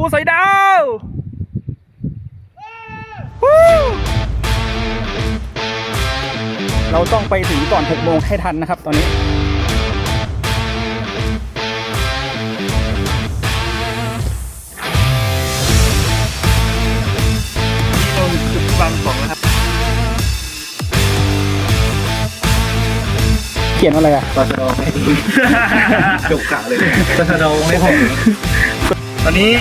ผู้สอยดาวฮู้เราต้องไปถึงก่อน6โมงให้ทันนะครับ ตอนนี้นี่เราจุดวางของแล้วครับ เขียนอะไรอะตชดไม่ดีจุกกะเลยตชดไม่พอต อนนี้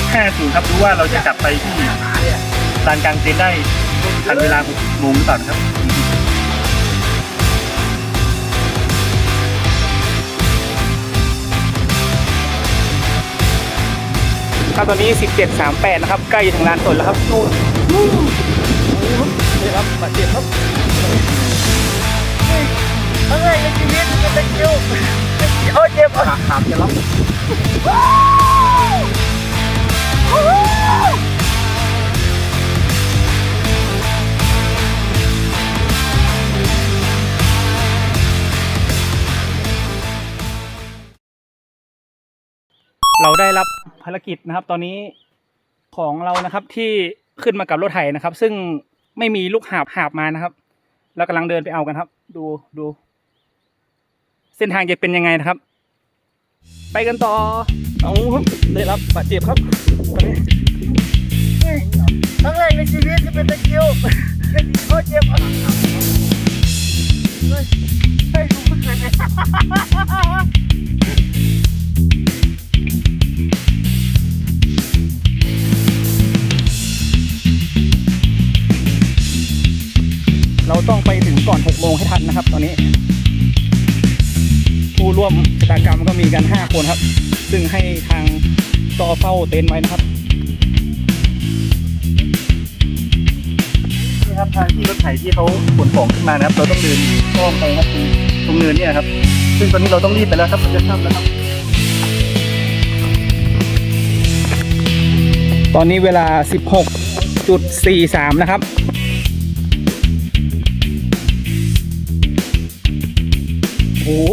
16.50 ครับรู้ว่าเราจะกลับไปที่ลานกลางเต็นท์ได้ทันเวลา6โมงหรือเปล่านะครับครับตอนนี้ 1738 นะครับ ใกล้ถึงลานสนแล้วครับนู่นนี่ครับบาดเจ็บครับอะไรในชีวิตเป็นตะคิวโอ้เจ็บอะถามจะรับ เราได้รับภารกิจนะครับ ตอนนี้ของเรานะครับที่ขึ้นมากับรถไถนะครับ ซึ่งไม่มีลูกหาบหาบมานะครับเรากำลังเดินไปเอากันครับ ดูดู เส้นทางจะเป็นยังไงนะครับ ไปกันต่อ เอาครับได้รับบาดเจ็บครับตอนนี้ครั้งแรกในชีวิตที่เป็นตะคริวโอ้เจ็บอะเฮ้ยเฮ้ยกูเพิ่งเคยเป็นเราต้องไปถึงก่อน 6 โมงให้ทันนะครับ ตอนนี้ ผู้ร่วมชะตากรรมก็มีกัน 5 คนครับ ซึ่งให้ทางต่อเฝ้าเต็นท์ไว้นะครับนี่ครับทางที่รถไถที่เขาขนของขึ้นมานะครับ เราต้องเดินอ้อมไปครับตรงตรงเนินเนี่ยครับ ซึ่งตอนนี้เราต้องรีบไปแล้วครับมันจะค่ำแล้วครับ ตอนนี้เวลา 16.43 นะครับโอ้โห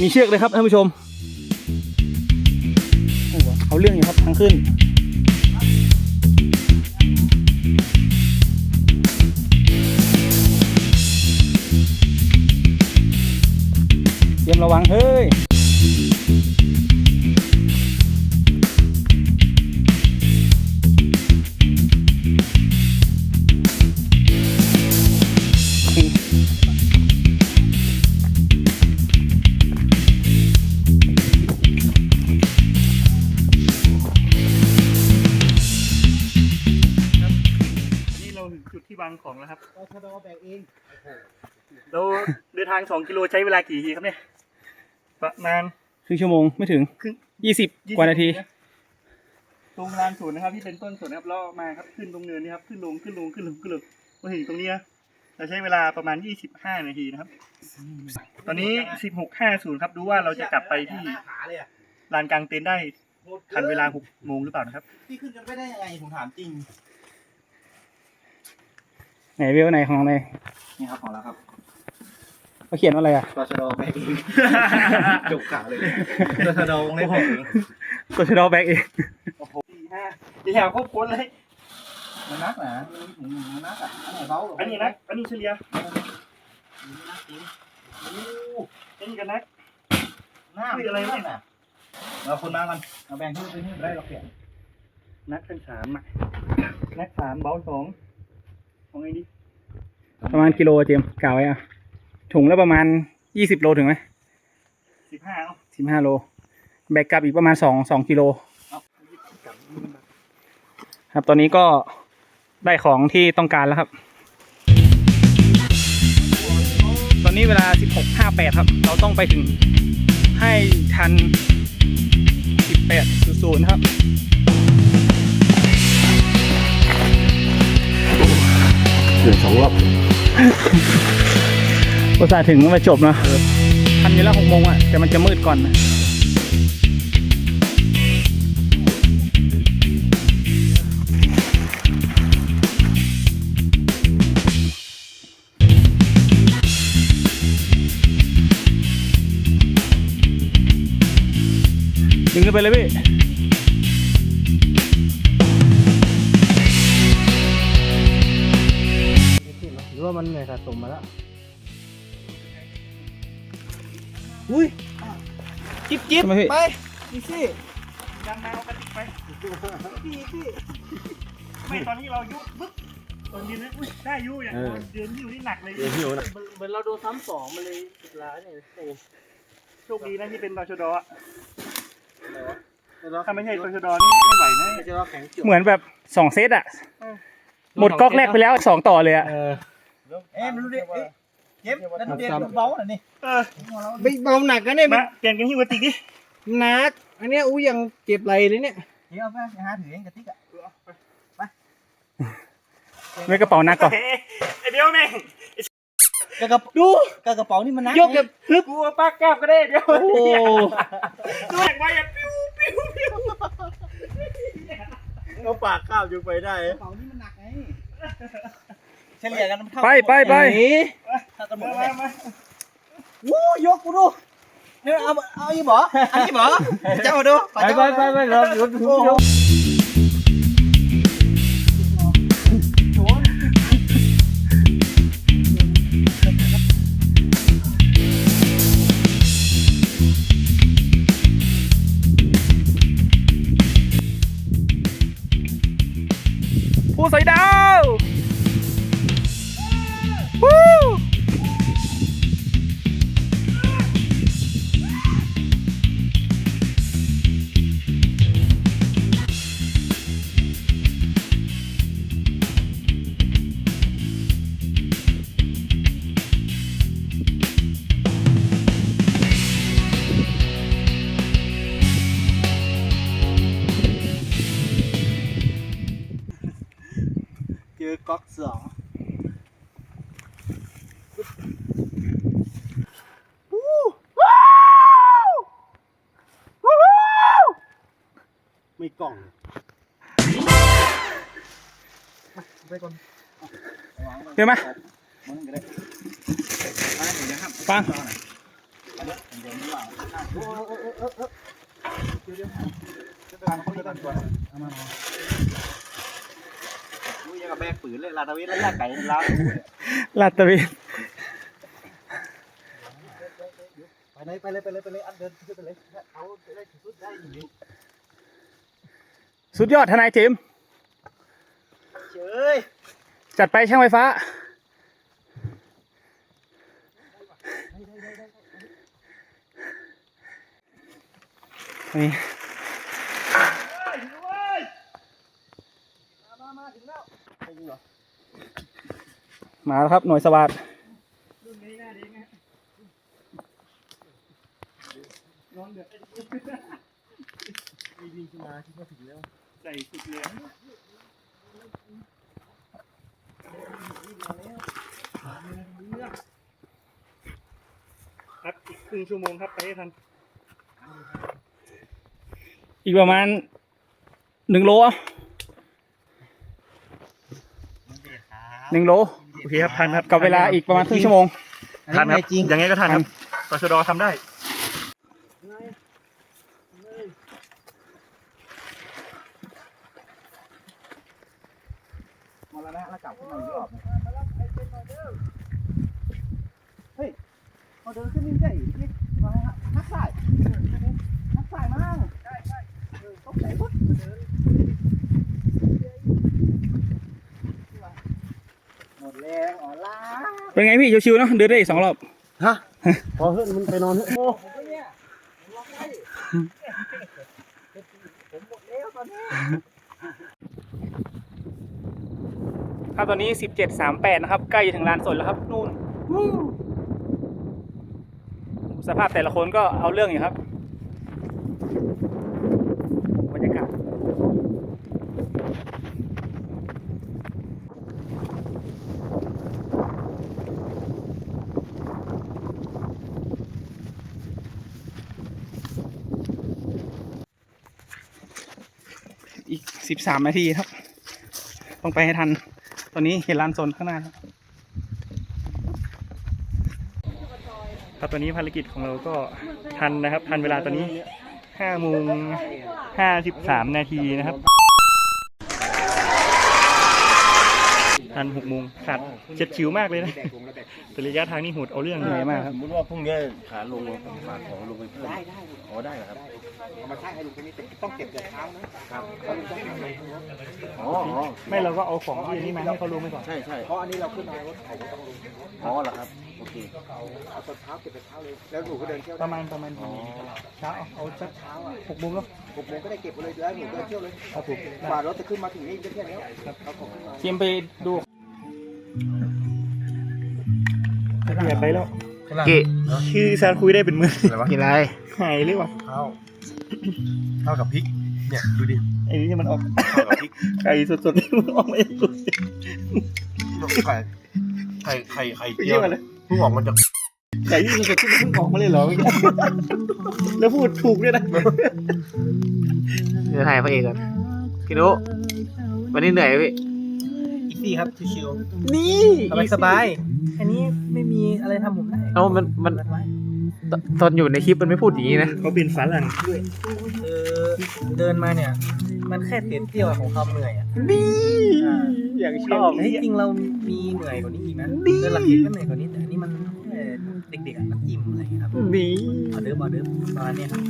มีเชือกเลยครับท่านผู้ชมโอ้โห เอาเรื่องอยู่ครับทางขึ้นเตรียมระวังเฮ้ย ของแล้วครับตชดแบกเองเราเดินทาง2กิโลใช้เวลากี่นาทีครับเนี่ย ประมาณครึ่งชั่วโมงไม่ถึงครึ่งยี่สิบกว่านาทีตรงลานสวนนะครับ ที่เป็นต้นสวนนะครับแล้วมาครับขึ้นตรงเนินนี่ครับขึ้นลงขึ้นลงขึ้นลงขึ้นลงมาถึงตรงนี้นะเราใช้เวลาประมาณ 25 นาทีนะครับ ตอนนี้ 16.50 ครับ ดูว่าเราจะกลับไปที่ขาเลยอะลานกลางเต็นท์ได้ทันเวลา 6 โมงหรือเปล่านะครับพี่ขึ้นกันไปได้ยังไงผมถามจริง ไหนเวลไหนของไหนนี่ครับของเราครับเขาเขียนว่าอะไรอะ ตชดแบกเองจุกกะเลยตชดไม่พอกดชดอแบ็กเองโอ้โหสี่ห้าดีแถวครบคนเลย มันนักนะมันมันนักอะอันไหนเบาอันนี้นัก อันนี้เฉลี่ยนักจริงอันนี้กันนัก หน้าอะไรเนี่ย เราคนมากันเอาแบ่งขึ้นไปให้ได้เราเปลี่ยนนักทั้งสามอะนักสามเบาสอง เอาไงดีประมาณกิโลเจมส์กล่าวไว้อะถุงละประมาณยี่สิบโลถึงไหมสิบห้าเอาสิบห้าโล แบกกลับอีกประมาณสองสองกิโลเอาครับ ตอนนี้ก็ได้ของที่ต้องการแล้วครับ ตอนนี้เวลา 16.58 ครับ เราต้องไปถึงให้ทัน 18.00 ครับ เหลือสองรอบอุตส่าถึงมาจบนะทันอยู่แล้วหกโมงอะ แต่มันจะมืดก่อนนะดึงขึ้นไปเลยพี่ สะสมมาแล้ว อุ้ย จิ๊บจิ๊บทำไมพี่ ไปนี่สิดันมาเอากระติกไปไม่ตอนนี้เรายุบปึ๊บตอนยืนนะอุ๊ยได้ยุอย่างเดินอยู่นี่หนักเลย เดี๋ยวหิวนะเหมือนเราโดนซ้ำสองมันเลยติดร้านเนี่ยโอ้โชคดีนะที่เป็นตชดอะถ้าไม่ใช่ตชดนี่ไม่ไหวนะจะว่าแข็งเกี่ยวเหมือนแบบสองเซตอะหมดก๊อกแรกไปแล้วสองต่อเลยอะเออ เอ๊ะมันรู้ดิเอ๊ะเจ็บนั่นเดียวเบาหน่อยนี่เออไม่เบาหนักกันเนี่ยมาเปลี่ยนกันที่กระติกดิหนัก อันเนี้ยอู้ยังเจ็บไหลเลยเนี่ยเดี๋ยวเอาไปหาถือเองกระติกอะไม่กระเป๋าหนักก่อนเฮ้ยไอเดียวแม่งกระกระดูกระกระเป๋านี่มันนักยกแบบฮึบกูเอาปากกาบก็ได้เดี๋ยวโอ้โหตัวแหกไว้อะปิ้วปิ้วปิ้วเอาปากข้าวจุไปได้กระเป๋านี่มันหนักไงเฉลี่ยกันมันเท่าไปไปไปถ้าตำรวมาจมามาวู้ยกกูดูเนี่ยเอาเอาอีบ่อันนี้บ่เจ้าดูไปไปไปไปเราเราดูดูผู้ใส่ดาววู้ ก๊อกสองมีกล่องเดี๋ยวมามันก็ได้มาเดี๋ยวนะครับฟังเดี๋ยวนี้ว่าโอ้โอ้โอ้โอ้โอ้เดี๋ยวเดี๋ยวจะไปทำคนละตัวเอามาอุ้ ยยังกับแบกปืนเลยลาดาวิแล้วลากไก่ล้าวลาดตระเวนไปเลยไปเลยไปเลยไปเลยอันเดินขึ้นไปเลยเอาได้สุดได้อยู่นี่สุดยอดทนายเจมส์เจ้ยจัดไปช่างไฟฟ้า นี่ มาแล้วครับหน่วยสวัสดใส่สุดเลยครับอีกครึ่งชั่วโมงครับไปให้ทัน อีกประมาณหนึ่งโลอะ หนึ่งโลโอเคครับทันครับกับเวลาอีกประมาณครึ่งชั่วโมงทันครับจริงยังไงก็ทันครับตชดทำได้มรณะแล้วกลับขึ้นมาอีกรอบเฮ้ยพอเดินขึ้นนี่ใจนี่มาฮักสายฮักสายมาใช่ใช่ตกใจปุ๊บเดินหมดแร งอ่อนล้าเป็นไงพี่ชิวๆเนาะเดินได้อีกสองรอบ ฮะ พอเฮ้ยมึงไปนอนเถอะโอ้เนี่ยล็อกได้ผมหมดแล้วตอนนี้ครับตอนนี้สิบเจ็ดสามแปดนะครับ ใกล้จะถึงลานสนแล้วครับนู่นสภาพแต่ละคนก็เอาเรื่องอยู่ครับบรรยากาศอีก สิบสามนาทีครับ ต้องไปให้ทัน ตอนนี้เห็นลานโซนข้างหน้าครับครับตอนนี้ภารกิจของเราก็ทันนะครับ ทันเวลาตอนนี้ห้าโมงห้าสิบสามนาทีนะครับ ทันหกโมงขาดเจ็ดชิวมากเลยนะแต่ระยะทางนี่โหดเอาเรื่องเหนื่อยมากครับสมมติว่าพรุ่งนี้ขาลงฝากของลงไปเพิ่มได้ได้อ๋อได้เหรอครับ เอามาช่างให้ลุงตรงนี้แต่ต้องเก็บแต่เช้านะครับอ๋ออ๋อไม่เราก็เอาของที่นี่มาให้เขาลงไปก่อน ใช่ใช่เพราะอันนี้เราขึ้นมารถเขาก็ต้องลงอ๋อเหรอครับโอเคเอาตอนเช้าเก็บแต่เช้าเลยแล้วหนูก็เดินเที่ยวประมาณประมาณกี่โมงเช้าเอาเอาสักเช้าอะหกโมงแล้วหกโมงก็ได้เก็บไปเลยแล้วหนูเดินเที่ยวเลยครับผมกว่ารถจะขึ้นมาถึงนี่ก็แค่นี้ครับเอาของขึ้นมา เตรียมไปดูอยากไปแล้วกิคือซาคุยได้เป็นมือกินอะไรหายเลยว่ะข้าว ข้าวกับพริก เนี่ยดูดิไอ้นี่ที่มันออกข้าวกับพริกไก่สดๆนี่มันออกมาเองสุดไข่ไข่ไข่ไข่ไม่เจีใช่ยวอะไรเพิ่งออกมาจากไก่ที่มันสดที่มันเพิ่งออกมาเลยเหรอเมื่อกี้แล้วพูดถูกด้วยนะเดี๋ยวถ่ายพระเอกก่อนพี่นุวันนี้เหนื่อยไหมพี่อีกสี่ครับชิวนี่ๆสบายสบายๆอันนี้ไม่มีอะไรทำผมได้เอามันมัน ตตอนอยู่ในคลิปมันไม่พูดอย่างนี้นะเขาเป็นฝรั่งด้วยเออเดินมาเนี่ย มันแค่เต็มเตี้ยวของความเหนื่อยอะนี่อย่างชอบแต่ที่จริงเรามีเหนื่อยกว่านี้อีกนะเดินหลักเห็นก็เหนื่อยกว่านี้แต่อันนี้มันแค่เด็กๆอะน้ำจิ้มอะไรอย่างเงี้ยครับนี่ออเดิร์ฟออเดิร์ฟประมาณเนี้ยครับ